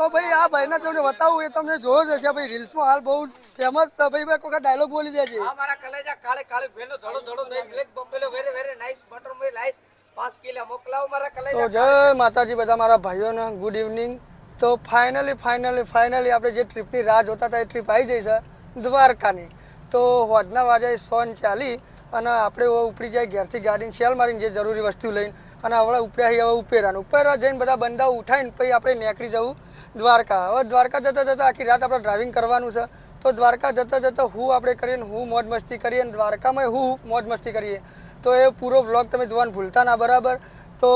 તો ભાઈ આ ભાઈને તમને બતાવું એ તમને જોયો જ હશે. ભાઈ રીલ્સમાં હાલ બહુ ફેમસ છે. ભાઈ ભાઈ કોઈ ડાયલોગ બોલી દેજે. આ મારા કલેજા કાલે કાલે ભેનો ધડો ધડો નહીં. Black buffalo very very nice butter મે લાઈસ પાંચ કિલો મોકલાવ મારા તો જય માતાજી બધા મારા ભાઈઓને. ગુડ ઇવનિંગ તો ફાઇનલી ફાઇનલી ફાઇનલી આપણે જે ટ્રીપની રાહ જોતા હતા એ ટ્રીપ આવી જઈ છે દ્વારકાની. તો હોજના વાજાએ સોન ચાલી અને આપણે ઉપડી જાય ઘેરથી ગાડીને શેલ મારીને જે જરૂરી વસ્તુ લઈને. અને હવે ઉપડ્યા હવે ઉપેરાને. ઉપેરા જઈને બધા બંદાઓ ઉઠાવીને પછી આપણે નીકળી જવું. દ્વારકા. હવે દ્વારકા જતાં જતાં આખી રાત આપણે ડ્રાઇવિંગ કરવાનું છે. તો દ્વારકા જતાં જતાં હું આપણે કરીએ હું મોજ મસ્તી કરીએ અને દ્વારકામાં હું મોજ મસ્તી કરીએ. તો એ પૂરો વ્લોગ તમે જોવાનું ભૂલતા ના, બરાબર? તો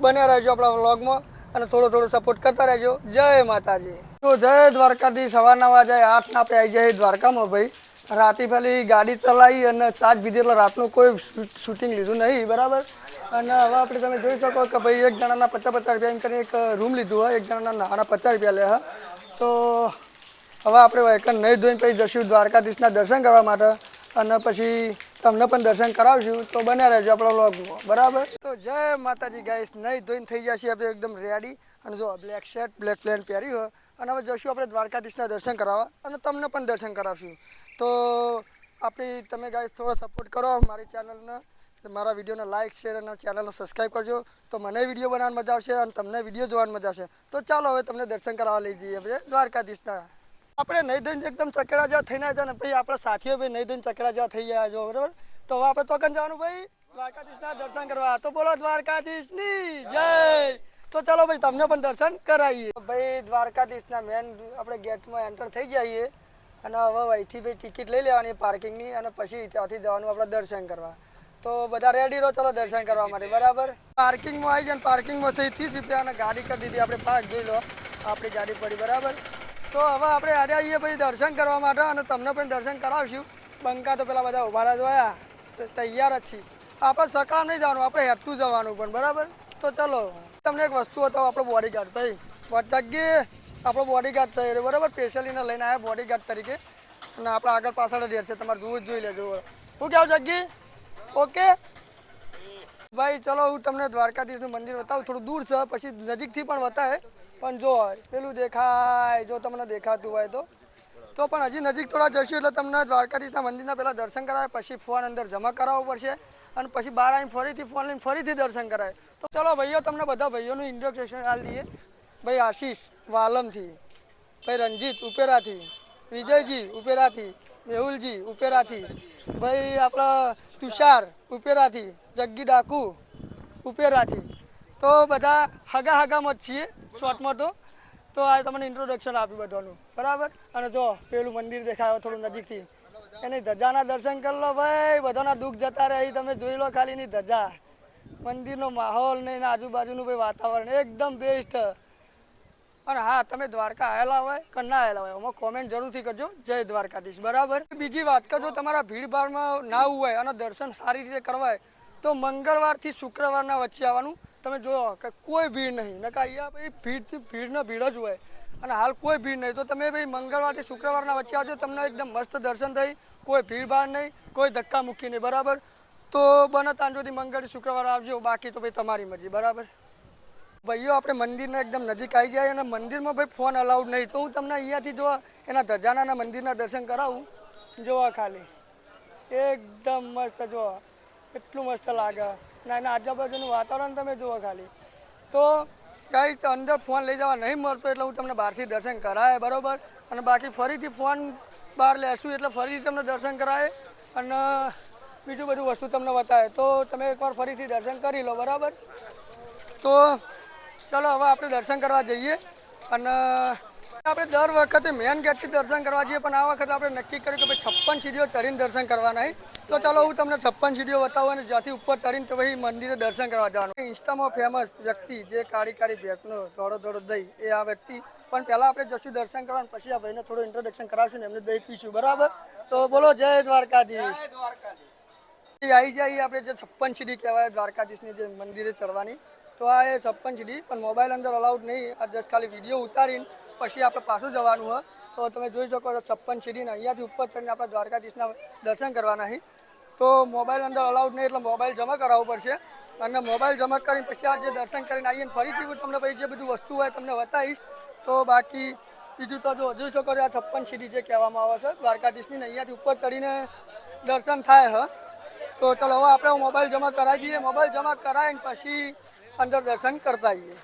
બન્યા રહેજો આપણા વ્લોગમાં અને થોડો થોડો સપોર્ટ કરતા રહેજો. જય માતાજી. તો જય દ્વારકાથી સવારના વાજે આઠ ના આપણે આવી જાય દ્વારકામાં ભાઈ. રાતે પેલી ગાડી ચલાવી અને ચાર્જ બીજી એટલે રાતનું કોઈ શૂટિંગ લીધું નહીં, બરાબર? અને હવે આપણે તમે જોઈ શકો કે ભાઈ એક જણાના પચાસ પચાસ રૂપિયા એમ કરીને એક રૂમ લીધું હોય, એક જણાના નાના પચાસ રૂપિયા લે તો હવે આપણે વાયકન નહીં ધોઈને પછી જશું દ્વારકાધીશના દર્શન કરવા માટે અને પછી તમને પણ દર્શન કરાવશું, તો બને રહેજો આપણો વ્લોગમાં, બરાબર? તો જય માતાજી ગાઈસ, નહીં ધોઈને થઈ જશે, આપણે એકદમ રેડી અને જો બ્લેક શર્ટ બ્લેક પ્લેન પહેર્યું હોય, અને હવે જશું આપણે દ્વારકાધીશના દર્શન કરાવવા અને તમને પણ દર્શન કરાવશું. તો આપણી, તમે ગાઈસ થોડો સપોર્ટ કરો મારી ચેનલને મારા વિડીયોને લાઇક શેર અને ચેનલને સબસ્ક્રાઈબ કરજો. તો મને વીડિયો બનાવવાની મજા આવશે અને તમને વીડિયો જોવાની મજા આવશે. તો ચાલો હવે તમને દર્શન કરાવવા લઈ જઈએ દ્વારકાધીશના. આપણે નહીં ધોઈને એકદમ ચકેડા જેવા થઈને આવ્યા ને ભાઈ, આપણા સાથીઓ ભાઈ નહીં ધોઈને ચકેડા જેવા થઈ ગયા છો, બરાબર? તો હવે આપણે તોકન જવાનું ભાઈ, દ્વારકાધીશના દર્શન કરવા. તો બોલો દ્વારકાધીશની, જય! તો ચાલો ભાઈ, તમને પણ દર્શન કરાવીએ. ભાઈ, દ્વારકાધીશના મેન આપણે ગેટમાં એન્ટર થઈ જઈએ અને હવે અહીંથી ભાઈ ટિકિટ લઈ લેવાની પાર્કિંગની અને પછી ત્યાંથી જવાનું આપણે દર્શન કરવા. તો બધા રેડી રહો, ચલો દર્શન કરવા માટે, બરાબર? પાર્કિંગમાં આવી જાય પાર્કિંગમાં થઈ, ત્રીસ રૂપિયા અને ગાડી કરી દીધી, આપણે પાર્ક જોઈ લો, આપણી ગાડી પડી, બરાબર? તો હવે આપણે આડે આવીએ પછી દર્શન કરવા માટે અને તમને પણ દર્શન કરાવશું. બંકા તો પેલા બધા ઊભા તો તૈયાર જ છીએ. આપણે સકાળ નહીં જવાનું, આપણે હેરતું જવાનું પણ, બરાબર? તો ચલો, તમને એક વસ્તુ હતો આપણો બોડીગાર્ડ ભાઈ. જગ્યાએ આપણો બોડીગાર્ડ છે બરાબર? સ્પેશિયલીને લઈને આવ્યા બોડીગાર્ડ તરીકે. અને આપણે આગળ પાછળ રહેશે, તમારે જોવું જ જોઈ લેજો. હું કહેવું જગ્ગી ઓકે? ભાઈ, ચલો, હું તમને દ્વારકાધીશનું મંદિર બતાવું. થોડું દૂર છે, પછી નજીકથી પણ બતાવે. પણ જો, પેલું દેખાય. જો તમને દેખાતું હોય તો. તો પણ હજી નજીક થોડા જશું એટલે તમને દ્વારકાધીશના મંદિરના પહેલાં દર્શન કરાવે, પછી ફોન અંદર જમા કરાવવો પડશે. અને પછી બહાર આવીને ફરીથી ફોન લઈને ફરીથી દર્શન કરાય તો ચલો, ભાઈઓ, તમને બધા ભાઈઓનું ઇન્ટ્રોડક્શન હાલ દઈએ ભાઈ, આશીષ વાલમથી, ભાઈ, રંજીત ઉપેરાથી, વિજયજી ઉપેરાથી મેહુલજી, ઉપેરાથી. ભાઈ, આપણા તુષાર, ઉપેરાથી. જગ્ગી ડાકુ, ઉપેરાથી. તો બધા હગા હગામાં જ છીએ, શોર્ટમાં તો. તો આ તમને ઇન્ટ્રોડક્શન આપ્યું બધાનું. બરાબર? અને જો, પેલું મંદિર દેખાયો થોડું નજીકથી. એની ધજાના દર્શન કરી લો ભાઈ. બધાના દુઃખ જતા રહે તમે જોઈ લો ખાલી ધજા. મંદિરનો માહોલ ને એના આજુબાજુનું ભાઈ વાતાવરણ, એકદમ બેસ્ટ અને હા, તમે દ્વારકા આવેલા હોય કે ના આવેલા હોય, એમાં કોમેન્ટ જરૂરથી કરજો. જય દ્વારકાધીશ. બરાબર? બીજી વાત કે જો તમારા ભીડભાડમાં ના હોય અને દર્શન સારી રીતે કરવા તો મંગળવારથી શુક્રવારના વચ્ચે આવવાનું. તમે જોયો કે કોઈ ભીડ નહીં. ને કે અહીંયા ભાઈ ભીડથી ભીડના ભીડ જ હોય. અને હાલ કોઈ ભીડ નહીં. તો તમે ભાઈ મંગળવારથી શુક્રવારના વચ્ચે આવજો. તમને એકદમ મસ્ત દર્શન થઈ. કોઈ ભીડભાડ નહીં. કોઈ ધક્કા મૂકી નહીં. બરાબર? તો બને ત્યાં સુધી મંગળ શુક્રવાર આવજો. બાકી તો ભાઈ તમારી મરજી. બરાબર? ભાઈઓ, આપણે મંદિરના એકદમ નજીક આવી જાય અને મંદિરમાં ભાઈ ફોન અલાઉડ નહીં. તો હું તમને અહીંયાથી જો એના ધજાનાના મંદિરના દર્શન કરાવું. જોવા ખાલી. એકદમ મસ્ત, જો. એટલું મસ્ત લાગે. ના, એના આજુબાજુનું વાતાવરણ તમે જુઓ ખાલી. તો ગાઈસ અંદર ફોન લઈ જવા નહીં મળતો એટલે હું તમને બહારથી દર્શન કરાય બરાબર? અને બાકી ફરીથી ફોન બહાર લેશું એટલે ફરીથી તમને દર્શન કરાય અને બીજું બધું વસ્તુ તમને બતાવે. તો તમે એકવાર ફરીથી દર્શન કરી લો, બરાબર? તો ચલો હવે આપણે દર્શન કરવા જઈએ અને આપણે દર વખતે મેન ગેટથી દર્શન કરવા જઈએ પણ આ વખતે આપણે નક્કી કર્યું કે ભાઈ છપ્પન સીડીઓ ચડીને દર્શન કરવાના તો ચાલો હું તમને છપ્પન સીડીઓ બતાવું અને જ્યાંથી ઉપર ચડીને તો ભાઈ મંદિરે દર્શન કરવા જવાનું. ઇન્સ્ટામાં ફેમસ વ્યક્તિ જે કાળી કાળી ભેંસનો થોડો થોડો દહીં એ આ વ્યક્તિ. પણ પહેલાં આપણે જશું દર્શન કરવા પછી આ ભાઈને થોડું ઇન્ટ્રોડક્શન કરાવશું ને એમને દહીં પીશું બરાબર? તો બોલો જય દ્વારકાધીશ. એ આવી જાય આપણે જે છપ્પન સીડી કહેવાય દ્વારકાધીશની જે મંદિરે ચડવાની. તો આ એ છપ્પન સીડી પણ મોબાઈલ અંદર અલાઉડ નહીં. આ જસ્ટ ખાલી વીડિયો ઉતારીને પછી આપણે પાછું જવાનું હોય. તો તમે જોઈ શકો છો છપ્પન સીડીને અહીંયાથી ઉપર ચડીને આપણે દ્વારકાધીશના દર્શન કરવાના છે. તો મોબાઈલ અંદર અલાઉડ નહીં એટલે મોબાઈલ જમા કરાવવું પડશે. અને મોબાઈલ જમા કરીને પછી આ જે દર્શન કરીને આવીને ફરીથી હું તમને પછી જે બધું વસ્તુ હોય તમને બતાવીશ. તો બાકી બીજું તો જો જોઈ શકો આ છપ્પન સીડી જે કહેવામાં આવે છે, દ્વારકાધીશની અહીંયાથી ઉપર ચડીને દર્શન થાય, હ. તો ચાલો હવે આપણે મોબાઈલ જમા કરાવી દઈએ. મોબાઈલ જમા કરાવીને પછી અંદર દર્શન કરતા આવીએ.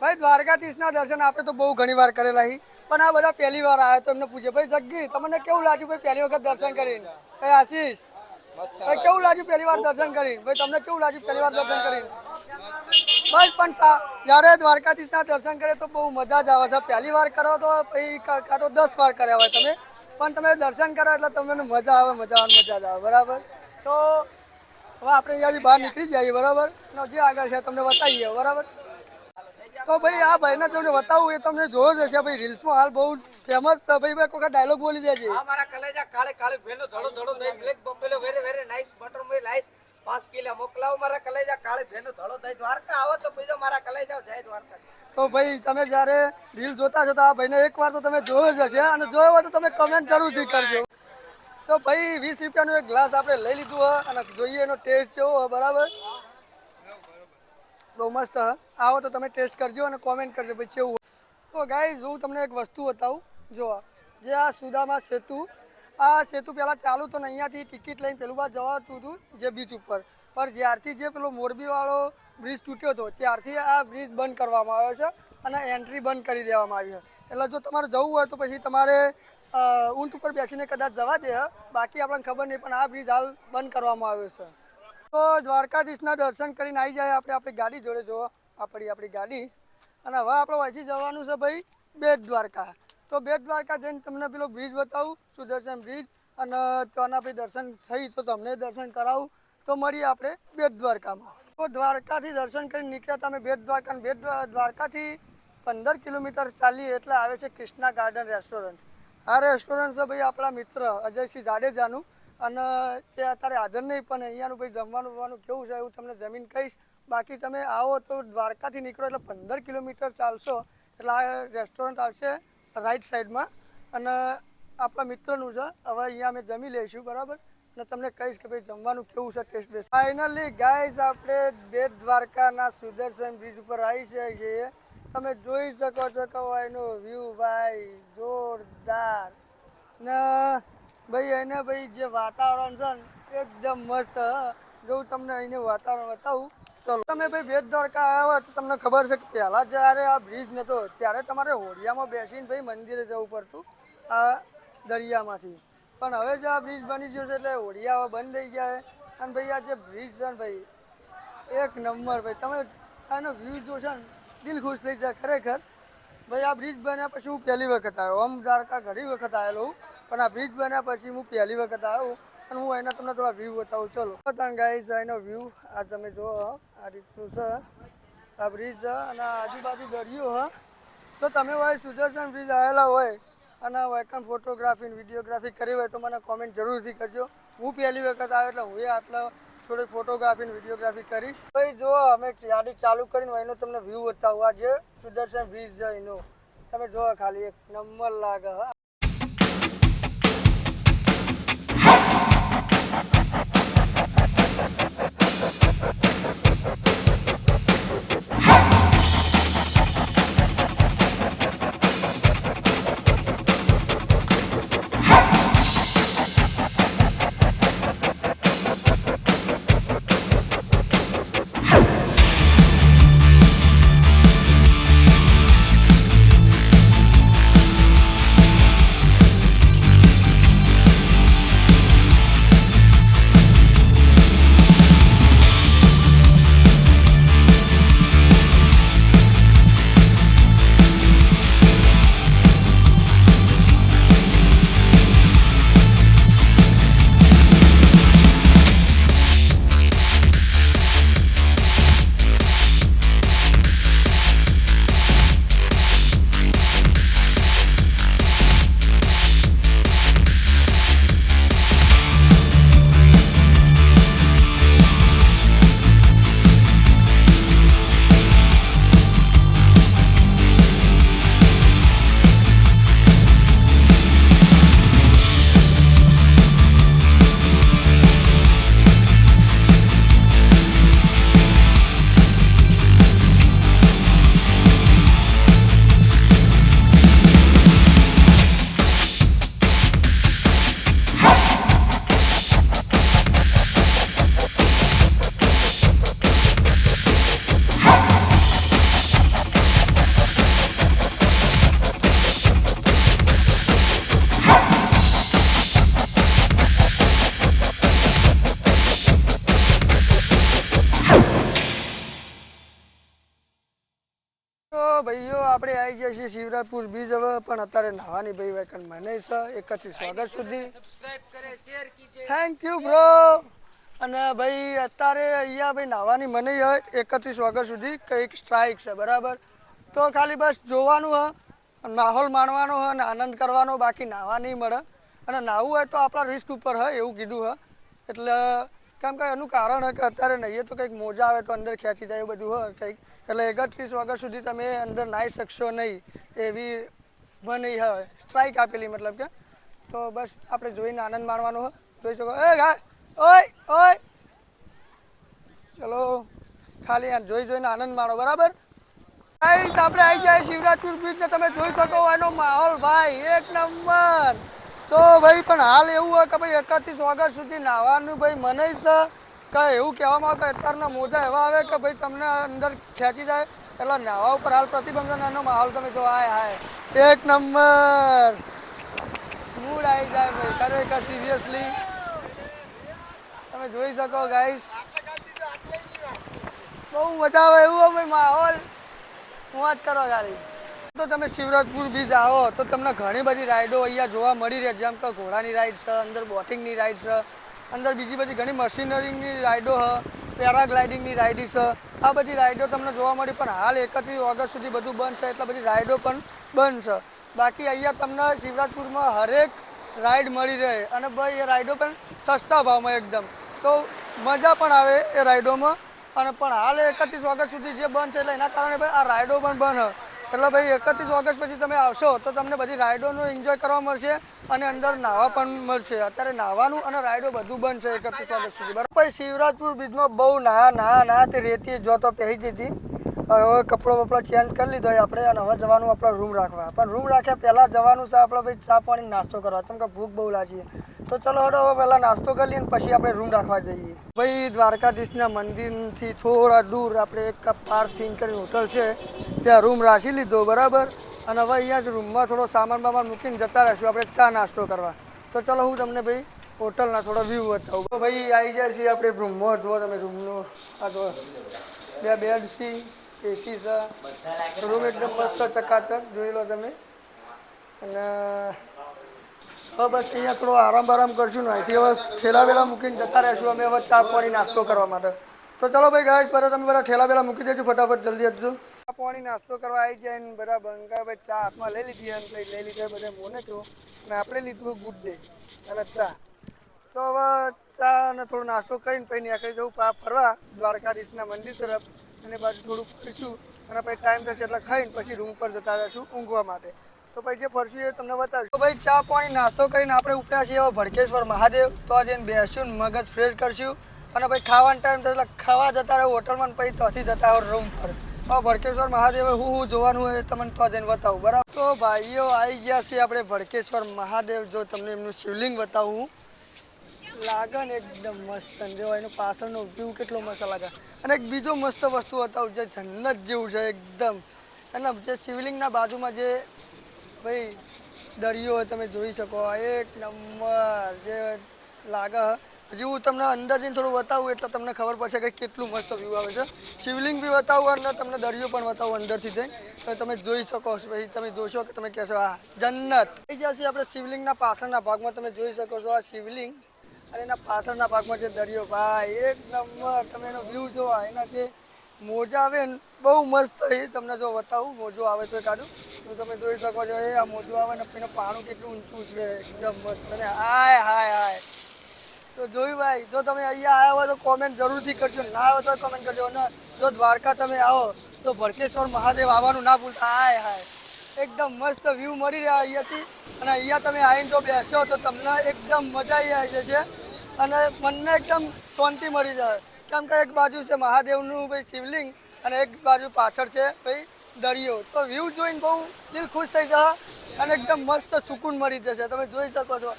ભાઈ, દ્વારકાધીશના દર્શન આપણે તો બહુ ઘણી વાર કરેલા હી, પણ આ બધા પહેલી વાર આવ્યા તો એમને પૂછે, ભાઈ, જગ્ગી, તમને કેવું લાગ્યું ભાઈ પહેલી વખત દર્શન કરીને? ભાઈ, આશીષ, ભાઈ, કેવું લાગ્યું પહેલી વાર દર્શન કરીને? ભાઈ, તમને કેવું લાગ્યું પહેલી વાર દર્શન કરીને? બસ, પણ જ્યારે દ્વારકાધીશના દર્શન કરે તો બહુ મજા જ આવે છે. પહેલી વાર કરો તો પછી કાં તો દસ વાર કર્યા હોય તમે, પણ તમે દર્શન કરો એટલે તમને મજા આવે મજા આવે, મજા જ આવે, બરાબર? તો હવે આપણે અહીંયાથી બહાર નીકળી જઈએ બરાબર? જે આગળ છે તમને બતાવીએ બરાબર? તો ભાઈ આ ભાઈને તમને બતાવું એ તમને જોયો જ હશે. ભાઈ રીલ્સમાં હાલ બહુ ફેમસ છે. ભાઈ ભાઈ કોઈ ડાયલોગ બોલી દેજે. આ મારા કલેજા કાલે કાલે ભેનો ધડો ધડો દઈ બ્લેક બમ્બેલો વેરે વેરે નાઈસ બટર મે લાઈસ. પાંચ કિલો મોકલાવો મારા કલેજા કાલે ભેનો ધડો દઈ દ્વારકા આવો તો બીજો મારા કલેજા જય દ્વારકા. તો ભાઈ તમે જ્યારે રીલ જોતા છો તો આ ભાઈને એકવાર તો તમે જોયો જ હશે. અને જોયો હોય તો તમે કમેન્ટ જરૂરથી કરજો. તો ભાઈ, વીસ રૂપિયાનો એક ગ્લાસ આપણે લઈ લીધું હોય અને જોઈએ એનો ટેસ્ટ કેવો હોય બરાબર? બહુ મસ્ત આવો તો તમે ટેસ્ટ કરજો અને કોમેન્ટ કરજો ભાઈ, કેવું તો ગાઈઝ હું તમને એક વસ્તુ બતાવું. જો, જે આ સુદામા સેતુ, આ સેતુ પહેલાં ચાલુ તો અહીંયાથી ટિકિટ લઈને પેલું બાદ જવાતું હતું જે બીચ ઉપર. પણ જ્યારથી જે પેલો મોરબીવાળો બ્રિજ તૂટ્યો હતો, ત્યારથી આ બ્રિજ બંધ કરવામાં આવ્યો છે અને એન્ટ્રી બંધ કરી દેવામાં આવી છે. એટલે જો તમારે જવું હોય તો પછી તમારે ઊંટ ઉપર બેસીને કદાચ જવા દે બાકી આપણને ખબર નહીં, પણ આ બ્રિજ હાલ બંધ કરવામાં આવ્યો છે. તો દ્વારકાધીશના દર્શન કરીને આવી જાય આપણે આપણી ગાડી જોડે જો આપણી આપણી ગાડી. અને હવે આપણે અહીંથી જવાનું છે ભાઈ બેટ દ્વારકા. તો બેટ દ્વારકા જઈને તમને પેલો બ્રિજ બતાવું, સુદર્શન બ્રિજ. અને ત્યાંના પછી દર્શન થઈ તો તમને દર્શન કરાવું. તો મળીએ આપણે બેટ દ્વારકામાં. તો દ્વારકાથી દર્શન કરીને નીકળ્યા તમે બેટ દ્વારકા. બેટ દ્વારકાથી પંદર કિલોમીટર ચાલીએ એટલે આવે છે કૃષ્ણા ગાર્ડન રેસ્ટોરન્ટ. આ રેસ્ટોરન્ટ છે ભાઈ આપણા મિત્ર અજયસિંહ જાડેજાનું. અને તે અત્યારે હાજર નહીં, પણ અહીંયાનું ભાઈ જમવાનું બમવાનું કેવું છે એવું તમને જમીન કહીશ. બાકી તમે આવો તો દ્વારકાથી નીકળો, એટલે પંદર કિલોમીટર ચાલશો. એટલે આ રેસ્ટોરન્ટ આવશે રાઈટ સાઈડમાં. અને આપણા મિત્રનું છે, હવે અહીંયા અમે જમી લઈશું, બરાબર? અને તમને કહીશ કે ભાઈ જમવાનું કેવું છે, ટેસ્ટ બેસ્ટ. ફાઇનલી ગાઈઝ આપણે બેટ દ્વારકાના સુદર્શન બ્રિજ ઉપર આવી છે છીએ. તમે જોઈ શકો છો કે એનો વ્યૂ ભાઈ જોરદાર. ને ભાઈ, એને ભાઈ જે વાતાવરણ છે ને, એકદમ મસ્ત. જો હું તમને અહીંનું વાતાવરણ બતાવું, ચલો. તમે ભાઈ ભેદ દ્વારકા આવ્યા હોય તો તમને ખબર છે કે પહેલાં જ્યારે આ બ્રિજ નહોતો ત્યારે તમારે હોડિયામાં બેસીને ભાઈ મંદિરે જવું પડતું, આ દરિયામાંથી. પણ હવે જે આ બ્રિજ બની ગયો છે એટલે હોડિયા બંધ થઈ ગયા છે. અને ભાઈ આ જે બ્રિજ છે ને ભાઈ, એક નંબર ભાઈ. તમે આનો વ્યૂ જોશો ને દિલ ખુશ થઈ જાય ખરેખર. ભાઈ, આ બ્રિજ બન્યા પછી હું પહેલી વખત આવ્યો. આમ દ્વારકા ઘણી વખત આવેલો હું, પણ આ બ્રિજ બન્યા પછી હું પહેલી વખત આવ્યો અને હું એના તમને થોડા વ્યૂ બતાવું. ચલો. બતાવું ગાઈઝ એનો વ્યૂ આ તમે જુઓ આ રીતનું છે. આ બ્રિજ છે અને આજુબાજુ દરિયો, હ. તો તમે હોય, સુદર્શન બ્રિજ આવેલા હોય અને વેકન ફોટોગ્રાફી વિડીયોગ્રાફી કરી હોય તો મને કોમેન્ટ જરૂરથી કરજો. હું પહેલી વખત આવ્યો એટલે હું આટલા થોડી ફોટોગ્રાફી વિડીયોગ્રાફી કરીશ. ભાઈ, જો અમે ગાડી ચાલુ કરીને એનો તમને વ્યૂ બતાવું. જે સુદર્શન બ્રિજ છે એનો તમે જોવો ખાલી, એક નંબર લાગે, હા. શિવરાજપુર બીજ હવે પણ અત્યારે નાવાની ભાઈ વેકન મને છે એકત્રીસ સ્વાગત સુધી. થેન્ક યુ બ્રો અને ભાઈ અત્યારે અહીંયા ભાઈ નાવાની મને એકત્રીસ ઓગસ્ટ સુધી કંઈક સ્ટ્રાઇક છે બરાબર? તો ખાલી બસ જોવાનું હ માહોલ માણવાનો હ અને આનંદ કરવાનો બાકી નાહવા નહીં મળે. અને નાહવું હોય તો આપણા રિસ્ક ઉપર હ એવું કીધું હ. એટલે કેમ કે એનું કારણ હે કે અત્યારે નહીં તો કંઈક મોજા આવે તો અંદર ખેંચી જાય એવું બધું હ કંઈક એટલે એકત્રીસ ઓગસ્ટ સુધી તમે અંદર નાહી શકશો નહીં, એવી મને સ્ટ્રાઇક આપેલી મતલબ કે. તો બસ આપણે જોઈને આનંદ માણવાનો હોય જોઈ શકો. એ ગાય ઓય ઓય. ચલો, ખાલી જોઈ જોઈને આનંદ માણો, બરાબર? ગાઈસ આપણે આવી જાય શિવરાજપુર બ્રિજ ને તમે જોઈ શકો એનો માહોલ, ભાઈ, એક નંબર. તો ભાઈ, પણ હાલ એવું હોય કે ભાઈ એકત્રીસ ઓગસ્ટ સુધી નાહવાનું, ભાઈ મને છે કે એવું કહેવામાં આવે કે અત્યારના મોજા એવા આવે કે ભાઈ તમને અંદર ખેંચી જાય. એટલે નાહવા ઉપર હાલ પ્રતિબંધ એનો માહોલ તમે જો હાય હાય. એક નંબર. મૂડ આવી જાય ભાઈ, ખરેખર સિરિયસલી તમે જોઈ શકો ગાઈસ બહુ મજા આવે એવું ભાઈ માહોલ. હું વાત કરો ગાડી. તો તમે શિવરાજપુર બીચ આવો, તો તમને ઘણી બધી રાઈડો અહીંયા જોવા મળી રહે, જેમ કે ઘોડાની રાઈડ છે, અંદર બોટિંગની રાઈડ છે. અંદર બીજી બધી ઘણી મશીનરીની રાઈડો છે પેરાગ્લાઇડિંગની રાઈડ છે આ બધી રાઇડો તમને જોવા મળી, પણ હાલ એકત્રીસ ઓગસ્ટ સુધી બધું બંધ છે, એટલે બધી રાઇડો પણ બંધ છે. બાકી અહીંયા તમને શિવરાજપુરમાં હરેક રાઇડ મળી રહે, અને ભાઈ એ રાઇડો પણ સસ્તા ભાવમાં એકદમ. તો મજા પણ આવે એ રાઇડોમાં, અને પણ હાલ એકત્રીસ ઓગસ્ટ સુધી જે બંધ છે, એટલે એના કારણે ભાઈ આ રાઇડો પણ બંધ. એટલે ભાઈ, એકત્રીસ ઓગસ્ટ પછી તમે આવશો તો તમને બધી રાઇડોનું એન્જોય કરવા મળશે અને અંદર નાહવા પણ મળશે. અત્યારે નાહવાનું અને રાઇડો બધું બંધ છે એકત્રીસ ઓગસ્ટ સુધી. બરાબર? ભાઈ શિવરાજપુર બીચમાં બહુ ના ના ના તે રેતી જો તો પહેરી જતી હવે કપડો બપડો ચેન્જ કરી લીધો હોય આપણે અને હવે જવાનું આપણે રૂમ રાખવા. પણ રૂમ રાખ્યા પહેલાં જવાનું છે આપણે ભાઈ ચા પાણી નાસ્તો કરવા. કેમ કે ભૂખ બહુ લાગી. તો ચલો હવે પહેલાં નાસ્તો કરી લઈએ પછી આપણે રૂમ રાખવા જઈએ. ભાઈ દ્વારકાધીશના મંદિરથી થોડા દૂર આપણે એક પાર્થિંગ કરીને હોટલ છે. ત્યાં રૂમ રાખી લીધો, બરાબર? અને હવે અહીંયા જ રૂમમાં થોડો સામાન બામાન મૂકીને જતા રહીશું, આપણે ચા નાસ્તો કરવા. તો ચલો હું તમને ભાઈ હોટલના થોડો વ્યૂ બતાવું. તો ભાઈ આવી જાય છે આપણે રૂમમાં. જુઓ તમે રૂમનો, આ તો બે બેડ સી એસી છે. રૂમ એકદમ મસ્ત ચકાચક, જોઈ લો તમે. અને હવે બસ અહીંયા થોડો આરામ આરામ કરશું ને અહીંથી હવે ઠેલા વેલા મૂકીને જતા રહેશું અમે હવે ચા પાણી નાસ્તો કરવા માટે. તો ચલો ભાઈ ગાય બધા તમે બધા ઠેલા વેલા મૂકી દેજો ફટાફટ, જલ્દી આપજો ચા પાણી નાસ્તો કરવા આવી જાય ને બધા ભંગા ભાઈ ચા હાથમાં લઈ લીધી અને લઈ લીધા બધા મોને કહ્યું અને આપણે લીધું ગુડ ડે અને ચા. તો હવે ચા અને થોડો નાસ્તો કરીને પછી નીકળી જવું પા ફરવા, દ્વારકાધીશના મંદિર તરફ. અને બાજુ થોડું ફરીશું. અને પછી ટાઈમ થશે એટલે ખાઈને પછી રૂમ પર જતા રહીશું ઊંઘવા માટે. તો પછી જે ફરશું એ તમને બતાવીશું. તો ભાઈ ચા પાણી નાસ્તો કરીને આપણે ઉપડ્યા છીએ એવા ભડકેશ્વર મહાદેવ. તો જઈને બેસશું મગજ ફ્રેશ કરશું. અને પછી ખાવાનો ટાઈમ એટલે ખાવા જતા રહો હોટલમાં પછી ત્યાંથી જતા રહો રૂમ પર. હવે ભડકેશ્વર મહાદેવ હું હું જોવાનું હોય તમને તો જઈને બતાવું, બરાબર? તો ભાઈઓ આવી ગયા છે આપણે ભડકેશ્વર મહાદેવ. જો તમને એમનું શિવલિંગ બતાવું. લાગે ને એકદમ મસ્ત જો એનો પાછળનો વ્યૂ કેટલો મસ્ત લાગે. અને એક બીજો મસ્ત વસ્તુ બતાવું, જે જન્નત જેવું છે, એકદમ. અને જે શિવલિંગના બાજુમાં જે ભાઈ, દરિયો તમે જોઈ શકો. એક નંબર જે લાગે. હજી હું તમને અંદર જઈને થોડું બતાવું, એટલે તમને ખબર પડશે કે કેટલું મસ્ત વ્યૂ આવે છે. શિવલિંગ બી બતાવું અને તમને દરિયો પણ બતાવું અંદરથી જઈ તો તમે જોઈ શકો છો પછી તમે જોશો કે તમે કહેશો આ જન્નત. થઈ જશે આપણે શિવલિંગના પાછળના ભાગમાં. તમે જોઈ શકો છો આ શિવલિંગ અને એના પાછળના ભાગમાં જે દરિયો. ભાઈ, એક નંબર. તમે એનો વ્યૂ જોવા એના જે મોજા આવે ને, બહુ મસ્ત એ તમને જો બતાવું, મોજો આવે તો કાઢું. તો તમે જોઈ શકો છો, એ આ મોજો આવે ને એનું પાણું કેટલું ઊંચું છે. એકદમ મસ્ત અને હાય હાય હાય. તો જોયું ભાઈ, જો તમે અહીંયા આવ્યા હોય તો કોમેન્ટ જરૂરથી કરજો. ના આવે તો કોમેન્ટ કરજો. અને જો દ્વારકા તમે આવો, તો ભરકેશ્વર મહાદેવ આવવાનું ના ભૂલતા. હાય હાય. એકદમ મસ્ત વ્યૂ મળી રહ્યા અહીંયાથી. અને અહીંયા તમે આવીને જો બેસો તો તમને એકદમ મજા આવી જશે. અને મનને એકદમ શાંતિ મળી જાય. કેમ કે એક બાજુ છે મહાદેવનું ભાઈ શિવલિંગ અને એક બાજુ પાછળ છે ભાઈ દરિયો. તો વ્યૂ જોઈને બહુ દિલ ખુશ થઈ જશે અને એકદમ મસ્ત સુકૂન મળી જશે. તમે જોઈ શકો છો.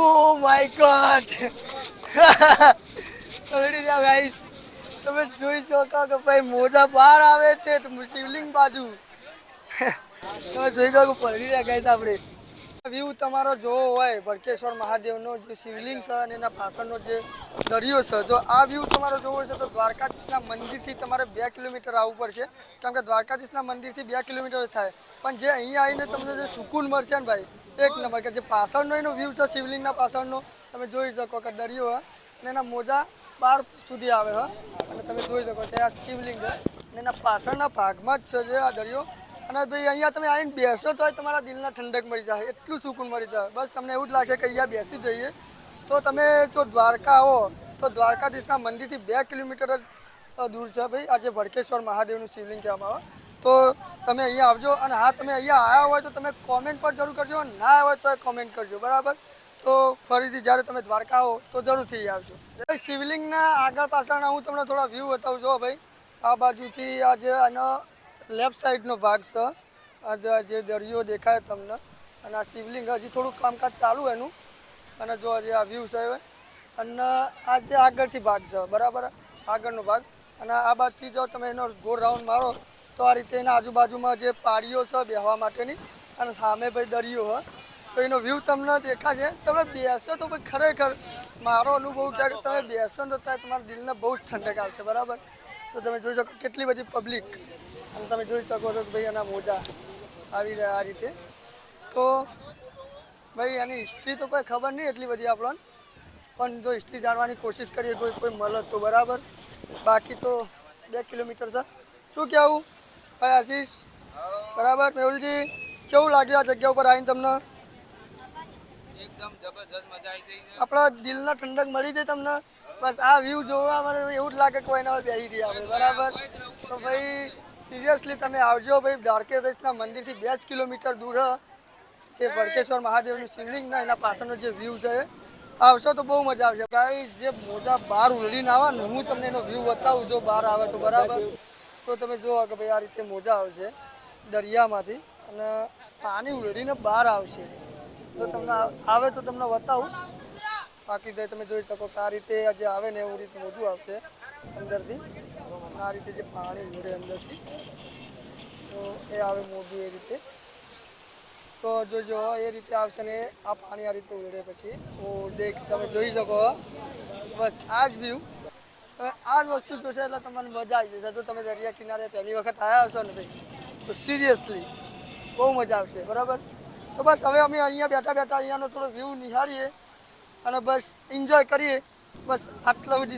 ઓ માય ગોડ ગાઈસ તમે જોઈ શકો કે ભાઈ મોજા બહાર આવે છે શિવલિંગ બાજુ. તમે જોઈ શકો પલળી રહ્યા ગાઈસ આપણે. વ્યૂ તમારો જોવો હોય ભડકેશ્વર મહાદેવનો જે શિવલિંગ છે અને એના પાછળનો જે દરિયો છે, જો આ વ્યૂ તમારો જોવો છે તો દ્વારકાધીશના મંદિરથી તમારે બે કિલોમીટર આવવું પડશે. કારણ કે દ્વારકાધીશના મંદિરથી બે કિલોમીટર થાય. પણ જે અહીંયા આવીને તમને જે સુકૂન મળશે ને ભાઈ, એક નંબર કે જે પાછળનો એનો વ્યૂ છે, શિવલિંગના પાછળનો, તમે જોઈ શકો કે દરિયો હોય અને એના મોજા બાર સુધી આવે છે અને તમે જોઈ શકો કે આ શિવલિંગ છે અને એના પાછળના ભાગમાં જ છે જે આ દરિયો અને ભાઈ, અહીંયા તમે આવીને બેસો તો તમારા દિલના ઠંડક મળી જાય, એટલું સુકૂન મળી જાય. બસ તમને એવું જ લાગે કે અહીંયા બેસી જ રહીએ. તો તમે જો દ્વારકા આવો, તો દ્વારકાધીશના મંદિરથી બે કિલોમીટર જ દૂર છે ભાઈ. આજે ભડકેશ્વર મહાદેવનું શિવલિંગ કહેવામાં આવે. તો તમે અહીંયા આવજો અને હા, તમે અહીંયા આવ્યા હોય તો તમે કોમેન્ટ પર જરૂર કરજો. ના આવ્યા હોય તો કોમેન્ટ કરજો, બરાબર? તો ફરીથી જ્યારે તમે દ્વારકા આવો, તો જરૂરથી આવજો. શિવલિંગના આગળ પાછળના હું તમને થોડા વ્યૂ બતાવું. જો ભાઈ, આ બાજુથી આજે આનો લેફ્ટ સાઈડનો ભાગ છે. આ જે દરિયો દેખાય તમને, અને આ શિવલિંગ હજી થોડું કામકાજ ચાલુ એનું. અને જો હજી આ વ્યૂ છે અને આ જે આગળથી ભાગ છે, બરાબર? આગળનો ભાગ. અને આ બાજુથી જો તમે એનો ગોળ રાઉન્ડ મારો, તો આ રીતે એના આજુબાજુમાં જે પાડીઓ છે બેહવા માટેની, અને સામે ભાઈ દરિયો હોય તો એનો વ્યૂ તમને દેખાશે. તમે બેસો તો ભાઈ ખરેખર મારો અનુભવ કે તમે બેસો તો તમારા દિલને બહુ જ ઠંડક આવશે બરાબર? તો તમે જોઈ શકો કેટલી બધી પબ્લિક અને તમે જોઈ શકો છો કે ભાઈ એના મોજા આવી રહ્યા આ રીતે. તો ભાઈ એની હિસ્ટ્રી તો કોઈ ખબર નહીં એટલી બધી આપણને. પણ જો હિસ્ટ્રી જાણવાની કોશિશ કરીએ કોઈ કોઈ મળે તો બરાબર. બાકી તો બે કિલોમીટર છે. શું કહેવું? ભાઈ આશીષ? બરાબર? મેહુલજી કેવું લાગ્યું આ જગ્યા ઉપર આવીને તમને? એકદમ જબરજસ્ત મજા આવી ગઈ આપણા દિલના ઠંડક મળી જાય તમને? બસ આ વ્યૂ જોવા મને એવું જ લાગે કોઈના બેસી રહ્યા આપણે બરાબર? તો ભાઈ સિરિયસલી તમે આવજો ભાઈ દ્વારકેશના મંદિરથી બે જ કિલોમીટર દૂર છે વર્કેશ્વર મહાદેવનું શિવલિંગ એના પાછળનો જે વ્યૂ છે. આવશો તો બહુ મજા આવશે. ભાઈ જે મોજા બહાર ઉલડીને આવે ને હું તમને એનો વ્યૂ બતાવું જો બહાર આવે તો બરાબર. તો તમે જુઓ કે ભાઈ આ રીતે મોજા આવશે દરિયામાંથી અને પાણી ઉલડીને બહાર આવશે. તો તમને આવે તો તમને બતાવું. બાકી ભાઈ તમે જોઈ શકો કે આ રીતે જે આવે ને એવું રીતે મોજું આવશે અંદરથી. અને આ રીતે જે પાણી ઉડે અંદરથી તો એ આવે મોજું એ રીતે. તો જોજો એ રીતે આવશે ને આ પાણી આ રીતે ઉડે પછી તો દેખ તમે જોઈ શકો બસ આ જ વ્યૂ હવે આ જ વસ્તુ જોશે એટલે તમને મજા આવી જશે. જો તમે દરિયા કિનારે પહેલી વખત આવ્યા હશો ને ભાઈ તો સિરિયસલી બહુ મજા આવશે બરાબર? તો બસ હવે અમે અહીંયા બેઠા બેઠા અહીંયાનો થોડો વ્યૂ નિહાળીએ અને બસ એન્જોય કરીએ. બસ આટલો જ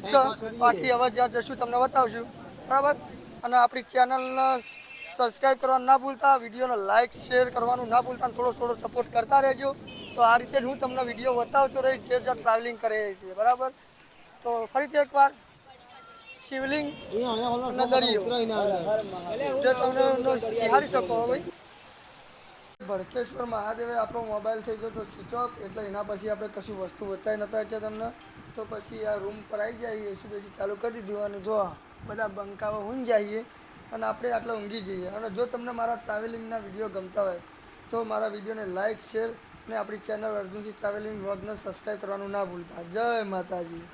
બાકી હવે જ્યાં જશું તમને બતાવશું. બરાબર? અને આપણી ચેનલને સબસ્ક્રાઈબ કરવાનું ના ભૂલતા, વિડીયોને લાઇક શેર કરવાનું ના ભૂલતા થોડો થોડો સપોર્ટ કરતા રહેજો. તો આ રીતે જ હું તમને વીડિયો બતાવતો રહીશ, જે જ્યાં ટ્રાવેલિંગ કરે છે બરાબર? તો ફરીથી એકવાર શિવલિંગ અને જે તમે નિહાળી શકો ભાઈ. ભડકેશ્વર મહાદેવે આપણો મોબાઈલ થઈ ગયો તો સ્વિચ ઓફ એટલે એના પછી આપણે કશું વસ્તુ બતાવી નતા એટલે તમને. તો પછી આ રૂમ પર આવી જાય એસી બેસી ચાલુ કરી દીધું અને જો બધા બંકાવા ઊંઘ જઈએ અને આપણે આટલા ઊંઘી જઈએ. અને જો તમને મારા ટ્રાવેલિંગના વીડિયો ગમતા હોય, તો મારા વિડીયોને લાઇક શેર અને આપણી ચેનલ અર્જુનસિંહ ટ્રાવેલિંગ વ્લોગને સબસ્ક્રાઈબ કરવાનું ના ભૂલતા. જય માતાજી.